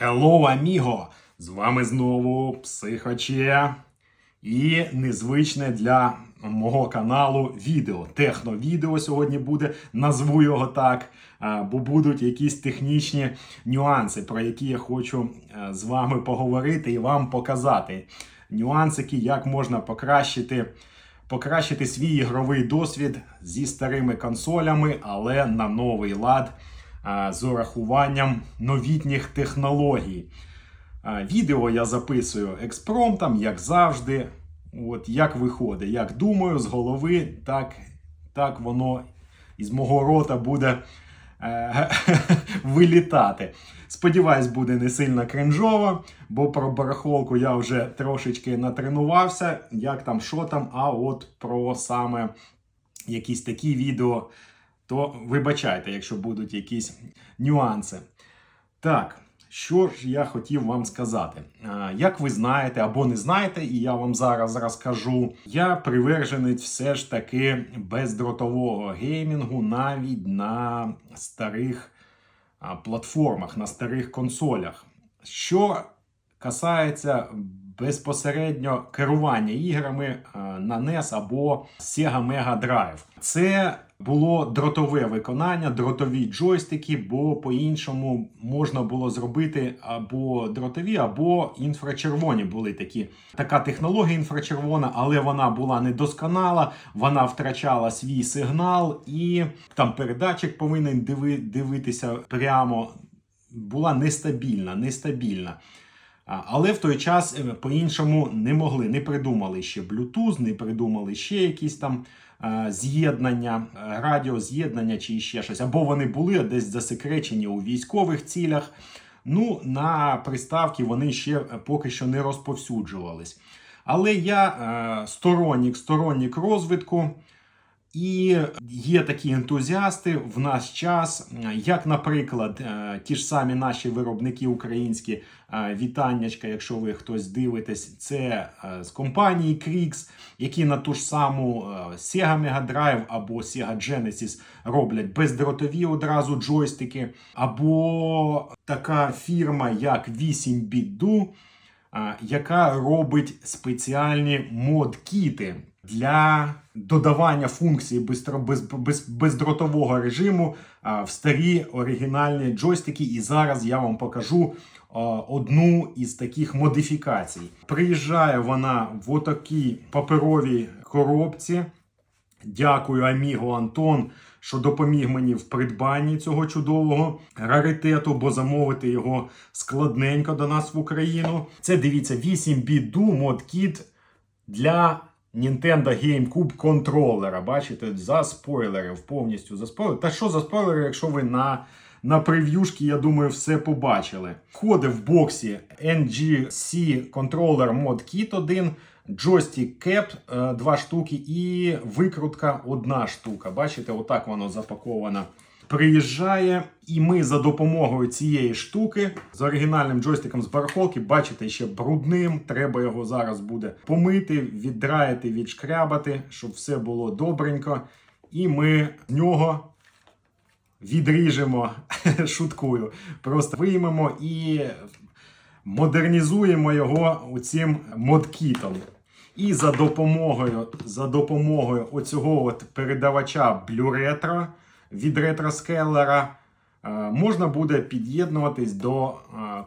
Hello, amigo! З вами знову Психоче і незвичне для мого каналу відео. Техновідео сьогодні буде, назву його так, бо будуть якісь технічні нюанси, про які я хочу з вами поговорити і вам показати. Нюансики, як можна покращити. Покращити свій ігровий досвід зі старими консолями, але на новий лад з урахуванням новітніх технологій. Відео я записую експромтом, як завжди. От як виходить, як думаю з голови, так, так воно із мого рота буде е, вилітати. Сподіваюсь, буде не сильно кринжово, бо про барахолку я вже трошечки натренувався, як там, що там, а от про саме якісь такі відео, то вибачайте, якщо будуть якісь нюанси. Так, що ж я хотів вам сказати? Як ви знаєте або не знаєте, і я вам зараз розкажу, я приверженець все ж таки бездротового геймінгу навіть на старих платформах, на старих консолях. Що касається безпосередньо керування іграми на NES або Sega Mega Drive. Це було дротове виконання, дротові джойстики, бо по-іншому можна було зробити або дротові, або інфрачервоні були такі. Така технологія інфрачервона, але вона була недосконала, вона втрачала свій сигнал, і там передатчик повинен диви, дивитися прямо. Була нестабільна, нестабільна. Але в той час е, по-іншому не могли, не придумали ще Bluetooth, не придумали ще якісь там з'єднання, е, радіоз'єднання чи ще щось. Або вони були десь засекречені у військових цілях. Ну, на приставки вони ще е, поки що не розповсюджувались. Але я е, сторонник, сторонник розвитку. І є такі ентузіасти в наш час, як, наприклад, е, ті ж самі наші виробники українські е, вітаннячка, якщо ви хтось дивитесь, це е, з компанії Krix, які на ту ж саму Sega Mega Drive або Sega Genesis роблять бездротові одразу джойстики, або така фірма, як 8-Bit-Do, яка робить спеціальні мод-кіти для додавання функції без, без, бездротового режиму в старі оригінальні джойстики. І зараз я вам покажу одну із таких модифікацій. Приїжджає вона в отакій паперовій коробці. Дякую, Аміго Антон, що допоміг мені в придбанні цього чудового раритету, бо замовити його складненько до нас в Україну. Це дивіться 8 біт Do Mod для Nintendo GameCube контролера. Бачите, за спойлерів, повністю за спойлерів. Та що за спойлери, якщо ви на, на прев'юшки, я думаю, все побачили. Входить в боксі NGC контролер Mod Kit 1, джойстик Cap 2 штуки і викрутка 1 штука. Бачите, отак воно запаковано. Приїжджає, і ми за допомогою цієї штуки з оригінальним джойстиком з барахолки, бачите, ще брудним. Треба його зараз буде помити, віддраїти, відшкрябати, щоб все було добренько. І ми з нього відріжемо, шуткую, просто виймемо і модернізуємо його цим модкітом. І за допомогою, за допомогою оцього от передавача Retro від ретроскелера е, можна буде під'єднуватись до е,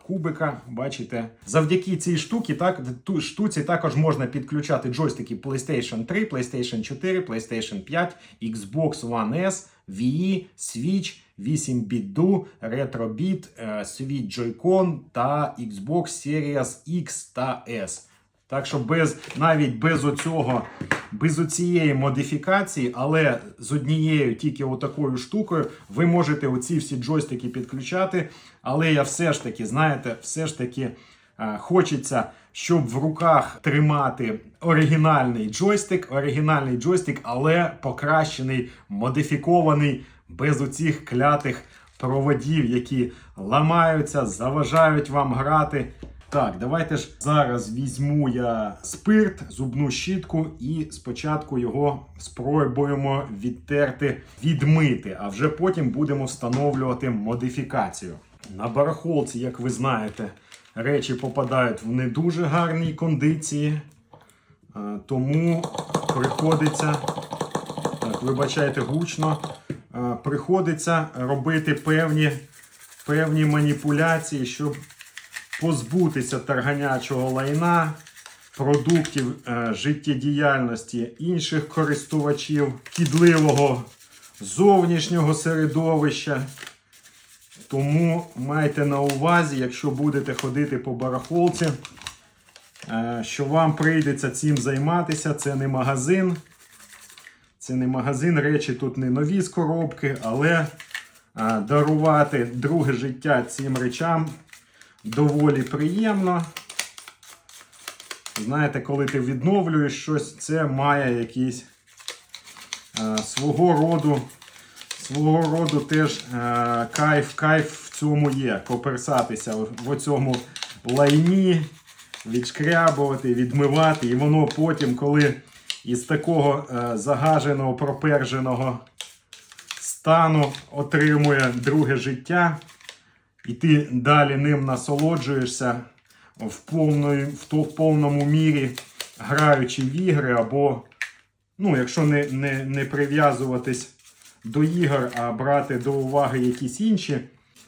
кубика. Бачите, завдяки цій штуці, так, штуці також можна підключати джойстики PlayStation 3, PlayStation 4, PlayStation 5, Xbox One S, Wii, Switch, 8-bit Do, RetroBit, е, Switch Joy-Con та Xbox Series X та S. Так що без навіть без оцього, без оцієї модифікації, але з однією тільки отакою штукою, ви можете оці всі джойстики підключати. Але я все ж таки, знаєте, все ж таки е, хочеться, щоб в руках тримати оригінальний джойстик, оригінальний джойстик, але покращений, модифікований, без оцих клятих проводів, які ламаються, заважають вам грати. Так, давайте ж зараз візьму я спирт, зубну щітку і спочатку його спробуємо відтерти, відмити, а вже потім будемо встановлювати модифікацію. На барахолці, як ви знаєте, речі попадають в не дуже гарній кондиції. Тому приходиться, так, вибачайте гучно, приходиться робити певні, певні маніпуляції, щоб позбутися тарганячого лайна, продуктів е, життєдіяльності інших користувачів, кідливого зовнішнього середовища. Тому майте на увазі, якщо будете ходити по барахолці, е, що вам прийдеться цим займатися. Це не магазин. Це не магазин, речі тут не нові з коробки, але е, дарувати друге життя цим речам доволі приємно. Знаєте, коли ти відновлюєш щось, це має якийсь е, свого роду, свого роду теж е, кайф, кайф в цьому є. Коперсатися в, оцьому лайні, відшкрябувати, відмивати. І воно потім, коли із такого е, загаженого, проперженого стану отримує друге життя, і ти далі ним насолоджуєшся в, повної, в, в повному мірі, граючи в ігри, або, ну, якщо не, не, не прив'язуватись до ігор, а брати до уваги якісь інші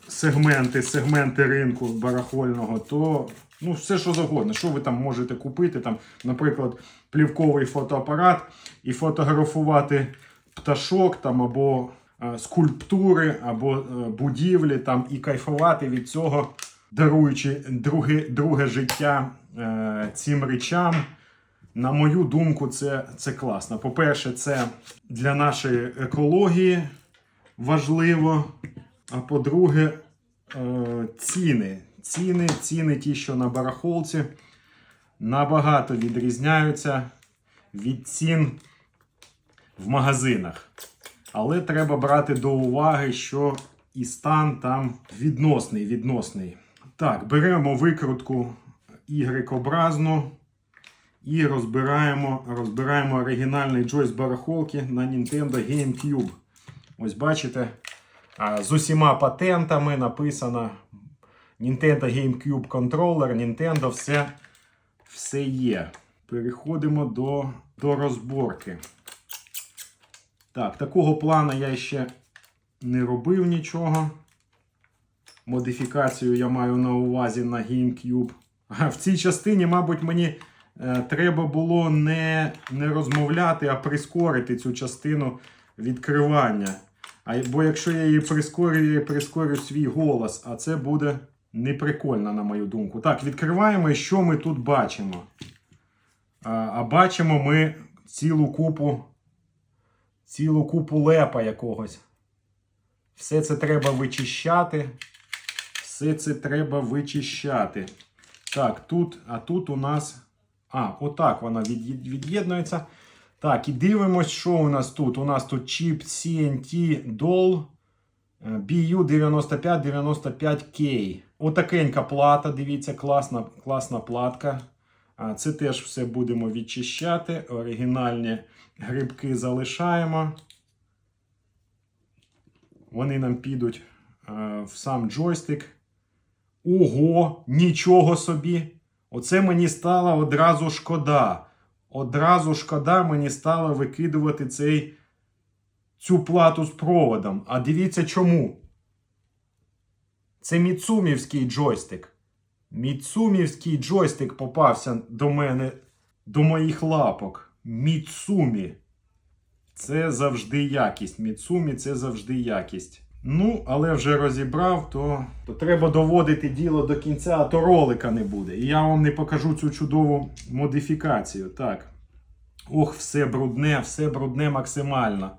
сегменти, сегменти ринку барахольного, то ну, все що завгодно. Що ви там можете купити? Там, наприклад, плівковий фотоапарат і фотографувати пташок там, або скульптури, або е, будівлі там, і кайфувати від цього, даруючи друге, друге життя е, цим речам. На мою думку, це, це класно. По-перше, це для нашої екології важливо. А по-друге, е, ціни. Ціни, ціни ті, що на барахолці, набагато відрізняються від цін в магазинах. Але треба брати до уваги, що і стан там відносний. відносний. Так, беремо викрутку Y-образну і розбираємо, розбираємо оригінальний джойс барахолки на Nintendo GameCube. Ось бачите, з усіма патентами написано Nintendo GameCube контролер, Nintendo, все, все є. Переходимо до, до розборки. Так, такого плану я ще не робив нічого. Модифікацію я маю на увазі на GameCube. А в цій частині, мабуть, мені е, треба було не, не розмовляти, а прискорити цю частину відкривання. А, бо якщо я її прискорюю, я прискорю свій голос, а це буде неприкольно, на мою думку. Так, відкриваємо і що ми тут бачимо? А, а бачимо ми цілу купу, цілу купу лепа якогось. Все це треба вичищати. Все це треба вичищати. Так, тут, а тут у нас. А, отак вона від'єднується. Так, і дивимось, що у нас тут. У нас тут чіп CNT DOL е, BU9595K. Отакенька плата, дивіться, класна, класна платка. Це теж все будемо відчищати. Оригінальні грибки залишаємо. Вони нам підуть е, в сам джойстик. Ого, нічого собі! Оце мені стало одразу шкода. Одразу шкода мені стало викидувати цей, цю плату з проводом. А дивіться чому. Це Міцумівський джойстик. Міцумівський джойстик попався до мене, до моїх лапок. Міцумі. Це завжди якість. Міцумі це завжди якість. Ну, але вже розібрав, то, то треба доводити діло до кінця, а то ролика не буде. І я вам не покажу цю чудову модифікацію. Так. Ох, все брудне, все брудне максимально.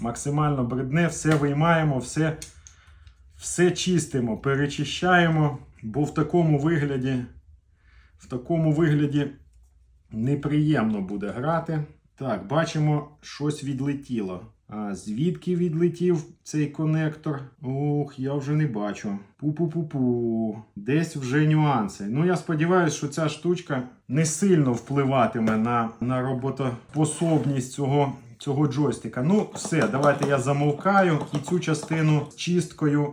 Максимально брудне, все виймаємо, все, все чистимо, перечищаємо, бо в такому вигляді, в такому вигляді неприємно буде грати. Так, бачимо, щось відлетіло. А звідки відлетів цей конектор? Ох, я вже не бачу. Пу-пу-пу-пу. Десь вже нюанси. Ну, я сподіваюся, що ця штучка не сильно впливатиме на, на роботоспособність цього, цього джойстика. Ну, все, давайте я замовкаю і цю частину чисткою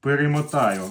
перемотаю.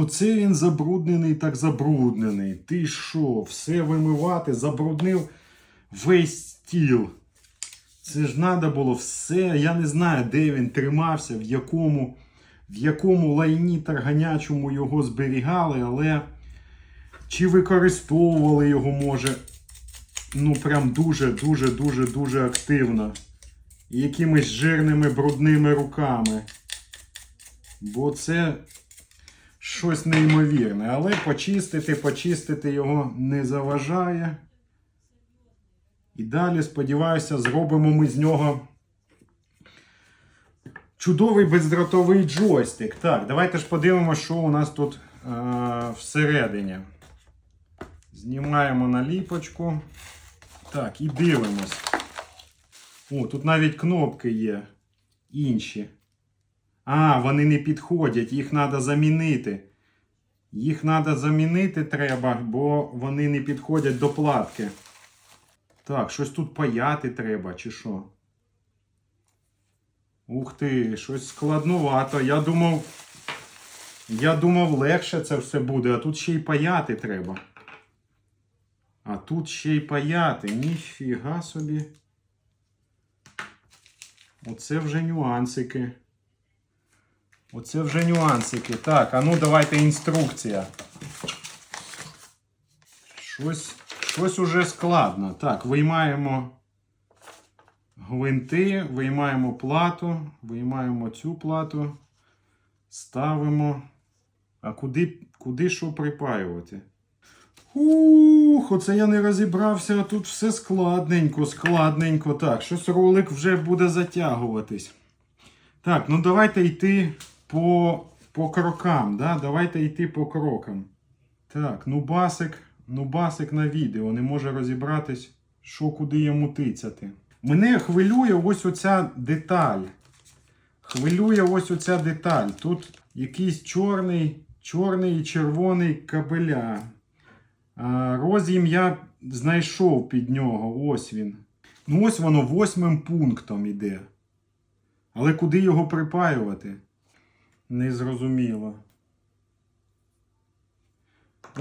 Оце він забруднений, так забруднений. Ти що, все вимивати, забруднив весь стіл. Це ж треба було все. Я не знаю, де він тримався, в якому, в якому лайні тарганячому його зберігали, але чи використовували його, може, ну прям дуже, дуже, дуже, дуже активно. І якимись жирними брудними руками. Бо це щось неймовірне. Але почистити, почистити його не заважає. І далі, сподіваюся, зробимо ми з нього чудовий бездротовий джойстик. Так, давайте ж подивимося, що у нас тут е- всередині. Знімаємо наліпочку. Так, і дивимось. О, тут навіть кнопки є. Інші. А, вони не підходять, їх треба замінити. Їх треба замінити треба, бо вони не підходять до платки. Так, щось тут паяти треба, чи що? Ух ти, щось складнувато. Я думав. Я думав, легше це все буде, а тут ще й паяти треба. А тут ще й паяти. Ніфіга собі. Оце вже нюансики. Оце вже нюансики. Так, а ну давайте інструкція. Щось, щось уже складно. Так, виймаємо гвинти, виймаємо плату, виймаємо цю плату, ставимо. А куди, куди що припаювати? Ух, оце я не розібрався, а тут все складненько, складненько. Так, щось ролик вже буде затягуватись. Так, ну давайте йти по, по крокам. Да? Давайте йти по крокам. Так, ну басик, ну басик на відео не може розібратись, що куди йому тицяти. Мене хвилює ось оця деталь. Хвилює ось оця деталь. Тут якийсь чорний, чорний і червоний кабеля. А, роз'єм я знайшов під нього. Ось він. Ну ось воно восьмим пунктом іде. Але куди його припаювати? Незрозуміло.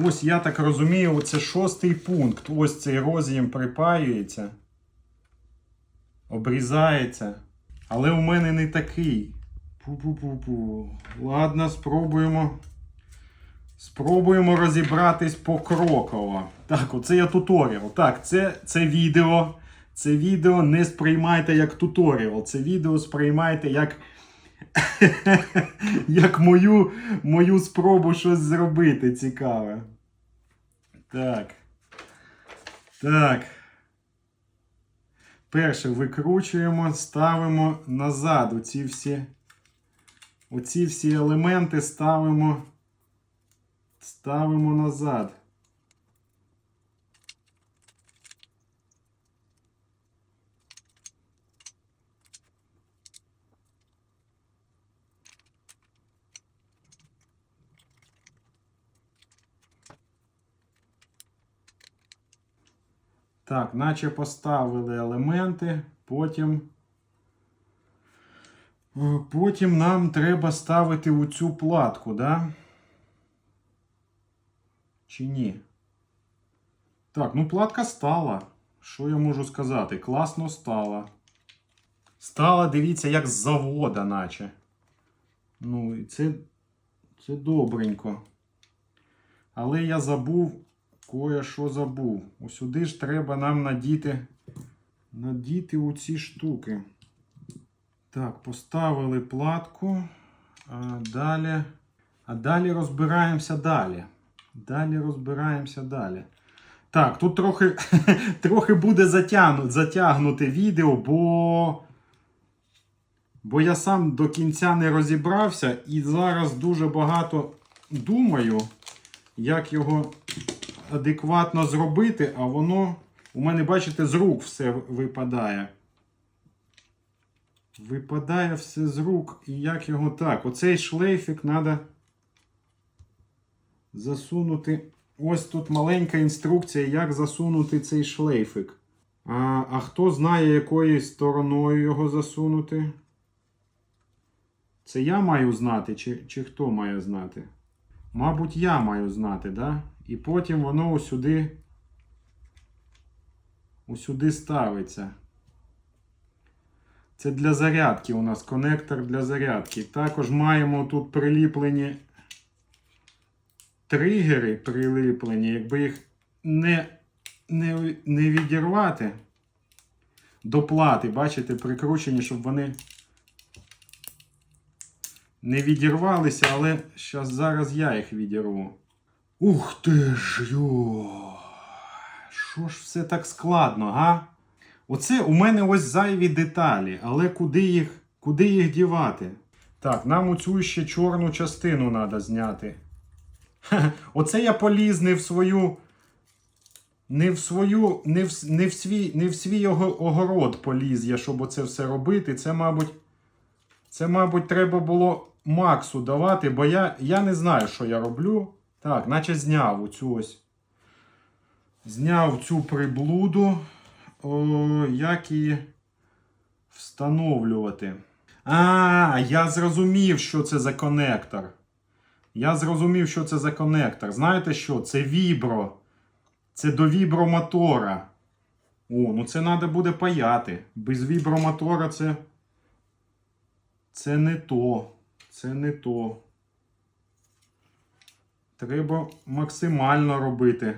Ось я так розумію, це шостий пункт. Ось цей роз'єм припаюється, обрізається. Але у мене не такий. Пу-пу-пу-пу. Ладно, спробуємо. Спробуємо розібратись покроково. Так, оце я туторіал. Так, це, це відео. Це відео не сприймайте як туторіал. Це відео сприймайте як. як мою, мою спробу щось зробити цікаве. Так. Так. Перше викручуємо, ставимо назад. Оці всі, оці всі елементи ставимо. Ставимо назад. Так, наче поставили елементи, потім. Е, Потім нам треба ставити у цю платку, да? Чи ні? Так, ну платка стала. Що я можу сказати? Класно стала. Стала, дивіться, як з завода, наче. Ну, і це, це добренько. Але я забув, кое-що забув. Усюди ж треба нам надіти, надіти у ці штуки. Так, поставили платку. А далі. А далі розбираємося далі. Далі розбираємося далі. Так, тут трохи, трохи буде затягнути, затягнути відео, бо. Бо я сам до кінця не розібрався і зараз дуже багато думаю, як його адекватно зробити, а воно у мене, бачите, з рук все випадає. Випадає все з рук. І як його так? Оцей шлейфик треба засунути. Ось тут маленька інструкція, як засунути цей шлейфик. А, а хто знає, якою стороною його засунути? Це я маю знати, чи, чи хто має знати? Мабуть, я маю знати, да? І потім воно усюди, усюди ставиться. Це для зарядки у нас конектор для зарядки. Також маємо тут приліплені тригери приліплені, якби їх не, не, не відірвати до плати, бачите, прикручені, щоб вони не відірвалися, але зараз я їх відірву. Ух ти ж йо! Що ж все так складно, га? Оце у мене ось зайві деталі, але куди їх, куди їх дівати? Так, нам оцю ще чорну частину треба зняти. Оце я поліз не в свою. Не в свою, не в, не в свій, не в свій огород поліз я, щоб оце все робити. Це, мабуть, це, мабуть, треба було Максу давати, бо я, я не знаю, що я роблю. Так, наче зняв оцю ось. Зняв цю приблуду. О, як її встановлювати. А, я зрозумів, що це за конектор. Я зрозумів, що це за конектор. Знаєте що? Це вібро. Це до вібромотора. О, ну це треба буде паяти. Без вібромотора це. Це не то. Це не то. Треба максимально робити.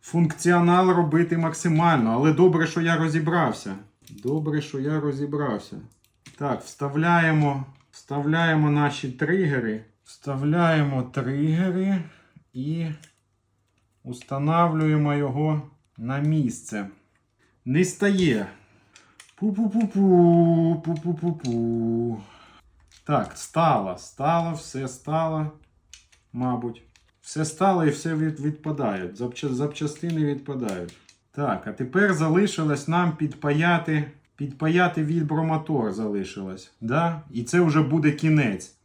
Функціонал робити максимально. Але добре, що я розібрався. Добре, що я розібрався. Так, вставляємо, вставляємо наші тригери. Вставляємо тригери і устанавлюємо його на місце. Не стає. Пу-пу-пу-пу, пу-пу-пу-пу. Так, стало, стало, все стало, мабуть. Все стало і все від, відпадає. Запча, запчастини відпадають. Так, а тепер залишилось нам підпаяти. Підпаяти вібромотор залишилось. Да? І це вже буде кінець.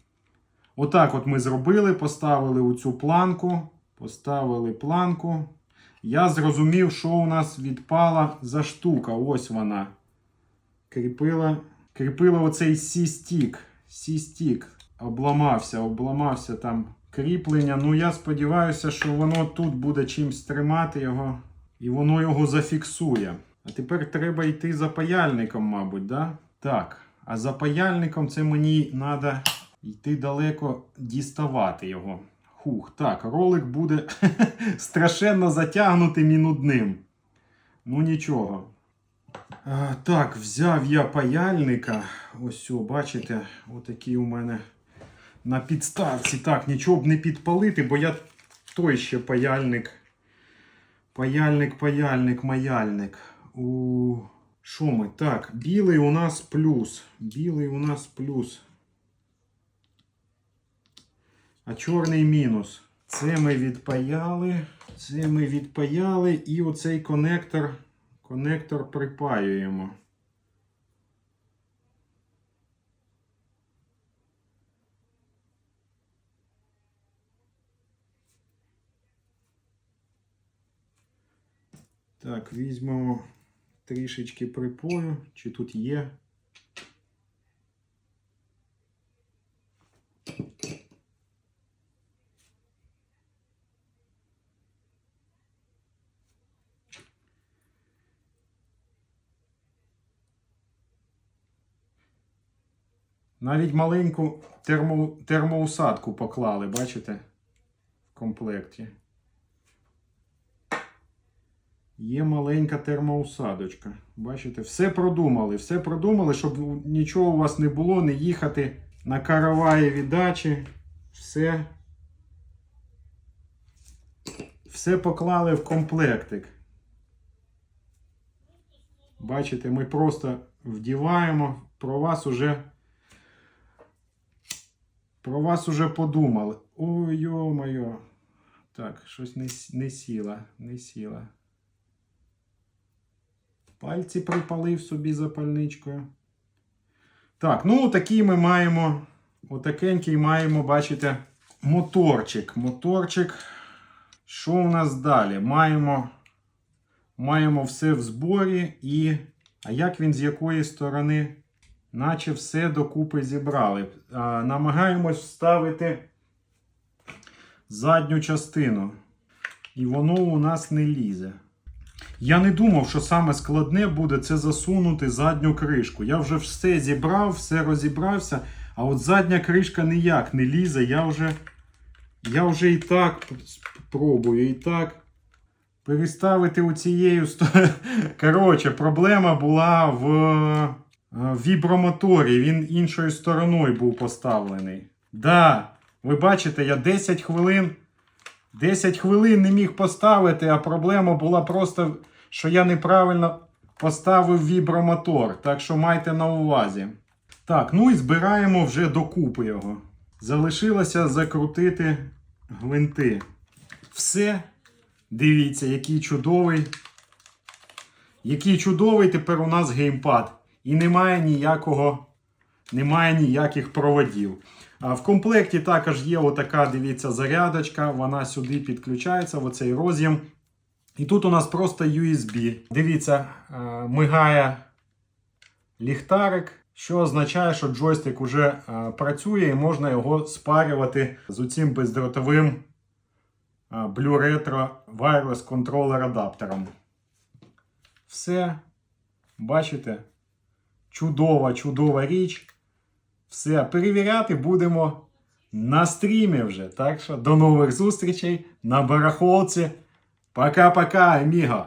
Отак от ми зробили, поставили у цю планку. Поставили планку. Я зрозумів, що у нас відпала за штука. Ось вона. Кріпила, Кріпили оцей сі-стік. Сі-стік. Обламався, обламався там кріплення. Ну я сподіваюся, що воно тут буде чимось тримати його і воно його зафіксує. А тепер треба йти за паяльником, мабуть, да? Так. А за паяльником це мені треба йти далеко діставати його. Хух, так, ролик буде страшенно затягнутим і нудним. Ну нічого. Так, взяв я паяльника. Ось, бачите, отакий у мене на підставці. Так, нічого б не підпалити, бо я той ще паяльник. Паяльник, паяльник, маяльник. У... Що ми? Так, білий у нас плюс. Білий у нас плюс. А чорний мінус. Це ми відпаяли. Це ми відпаяли. І оцей конектор, конектор припаюємо. Так, візьмемо трішечки припою. Чи тут є? Навіть маленьку термо, термоусадку поклали, бачите? В комплекті. Є маленька термоусадочка. Бачите, все продумали. Все продумали, щоб нічого у вас не було, не їхати на караваєві дачі. Все. Все поклали в комплектик. Бачите, ми просто вдіваємо. Про вас уже. Про вас уже подумали. Ой, йо-моє. Так, щось не, не сіла, не сіла. Пальці припалив собі запальничкою. Так, ну такий ми маємо. Отакенький маємо, бачите, моторчик. Моторчик. Що у нас далі? Маємо, маємо все в зборі і. А як він з якої сторони? Наче все докупи зібрали. А, намагаємось вставити задню частину. І воно у нас не лізе. Я не думав, що саме складне буде це засунути задню кришку. Я вже все зібрав, все розібрався, а от задня кришка ніяк не лізе. Я вже, я вже і так пробую, і так. Переставити у цією. Коротше, проблема була в е, вібромоторі. Він іншою стороною був поставлений. Да, ви бачите, я 10 хвилин. 10 хвилин не міг поставити, а проблема була просто, що я неправильно поставив вібромотор. Так що майте на увазі. Так, ну і збираємо вже докупи його. Залишилося закрутити гвинти. Все. Дивіться, який чудовий. Який чудовий тепер у нас геймпад. І немає ніякого, немає ніяких проводів. А В комплекті також є отака, дивіться, зарядочка. Вона сюди підключається, в оцей роз'єм. І тут у нас просто USB. Дивіться, е, мигає ліхтарик, що означає, що джойстик вже е, працює і можна його спарювати з оцим бездротовим е, Blue Retro Wireless Controller адаптером. Все. Бачите? Чудова, чудова річ. Все, перевіряти будемо на стрімі вже. Так що до нових зустрічей на барахолці. Пока-пока, аміго!